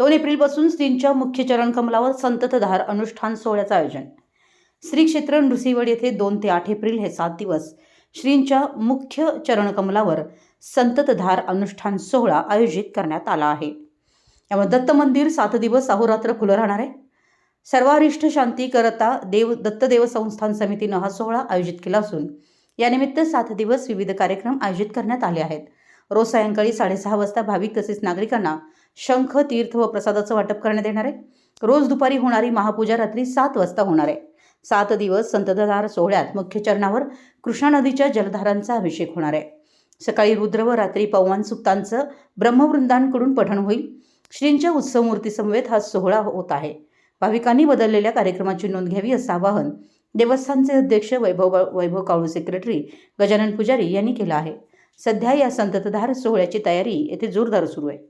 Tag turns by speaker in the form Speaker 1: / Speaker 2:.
Speaker 1: दोन एप्रिलपासून श्रींच्या मुख्य चरण कमलावर संततधार अनुष्ठान सोहळ्याचं आयोजन. श्री क्षेत्र नृसिंहवड येथे दोन ते आठ एप्रिल हे सात दिवस श्रींच्या मुख्य चरणकमलावर संततधार अनुष्ठान सोहळा आयोजित करण्यात आला आहे. यामुळे दत्त मंदिर सात दिवस अहोरात्र खुलं राहणार आहे. सर्वारिष्ठ शांती करता देव दत्तदेव संस्थान समितीनं हा सोहळा आयोजित केला असून यानिमित्त सात दिवस विविध कार्यक्रम आयोजित करण्यात आले आहेत. रोज सायंकाळी साडेसहा वाजता भाविक तसेच नागरिकांना शंख तीर्थ व प्रसादाचं वाटप करण्यात येणार आहे. रोज दुपारी होणारी महापूजा रात्री सात वाजता होणार आहे. सात दिवस संततधार सोहळ्यात मुख्य चरणावर कृष्णा नदीच्या जलधारांचा अभिषेक होणार आहे. सकाळी रुद्र व रात्री पवन सुक्तांचं ब्रह्मवृंदांकडून पठण होईल. श्रींच्या उत्सव मूर्तीसमवेत हा सोहळा होत आहे. भाविकांनी बदललेल्या कार्यक्रमाची नोंद घ्यावी असं आवाहन देवस्थानचे अध्यक्ष वैभव वैभव काळू सेक्रेटरी गजानन पुजारी यांनी केलं आहे. सध्या या संततधार सोहळ्याची तयारी येथे जोरदार सुरू आहे.